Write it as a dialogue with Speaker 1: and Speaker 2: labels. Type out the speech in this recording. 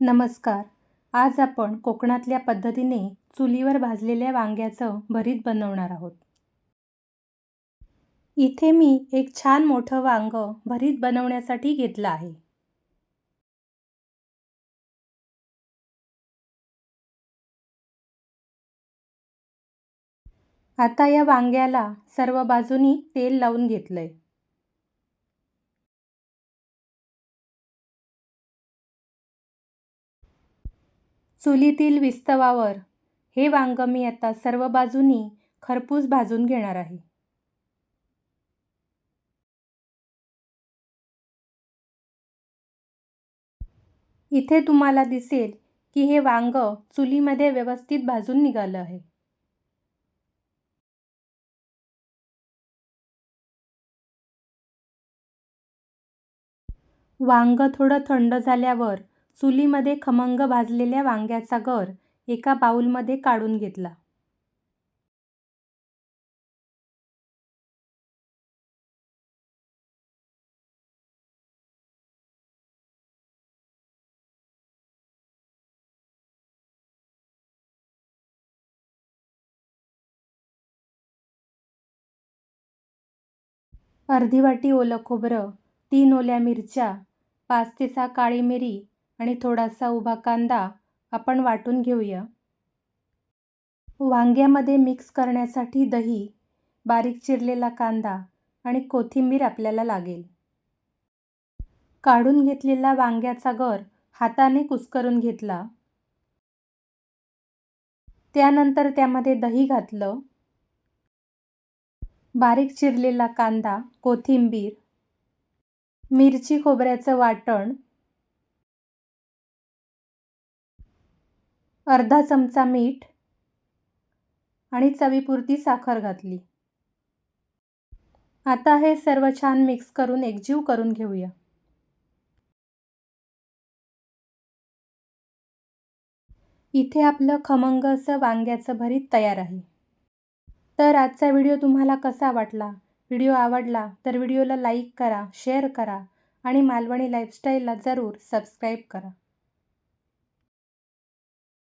Speaker 1: नमस्कार. आज आपण कोकणातल्या पद्धतीने चुलीवर भाजलेल्या वांग्याचं भरीत बनवणार आहोत. इथे मी एक छान मोठं वांग भरीत बनवण्यासाठी घेतलं आहे. आता या वांग्याला सर्व बाजूनी तेल लावून घेतलंय. चुलीतील विस्तवावर. हे वांग मी आता सर्व बाजूनी खरपूस भाजून घेणार आहे. इथे तुम्हाला दिसेल की हे वांग चुलीमध्ये व्यवस्थित भाजून निघालं आहे. वांग थोडं थंड झाल्यावर चुलीमध्ये खमंग भाजलेल्या वांग्याचा गर एका बाऊलमध्ये काढून घेतला. अर्धी वाटी ओलं खोबरं तीन ओल्या मिरच्या पाच ते सहा काळी मिरी आणि थोडासा उभा कांदा आपण वाटून घेऊया. वांग्यामध्ये मिक्स करण्यासाठी दही बारीक चिरलेला कांदा आणि कोथिंबीर आपल्याला लागेल. काढून घेतलेला वांग्याचा गर हाताने कुस्करून घेतला. त्यानंतर त्यामध्ये दही घातलं. बारीक चिरलेला कांदा कोथिंबीर मिरची खोबऱ्याचं वाटण अर्धा चमचा मीठ आणि चवीपुरती साखर घातली. आता हे सर्व छान मिक्स करून एकजीव करून घेऊया. इथे आपलं खमंग असं वांग्याचं भरीत तयार आहे. तर आजचा व्हिडिओ तुम्हाला कसा वाटला? व्हिडिओ आवडला तर व्हिडिओला लाईक करा शेअर करा आणि मालवणी लाईफस्टाईलला जरूर सबस्क्राईब करा.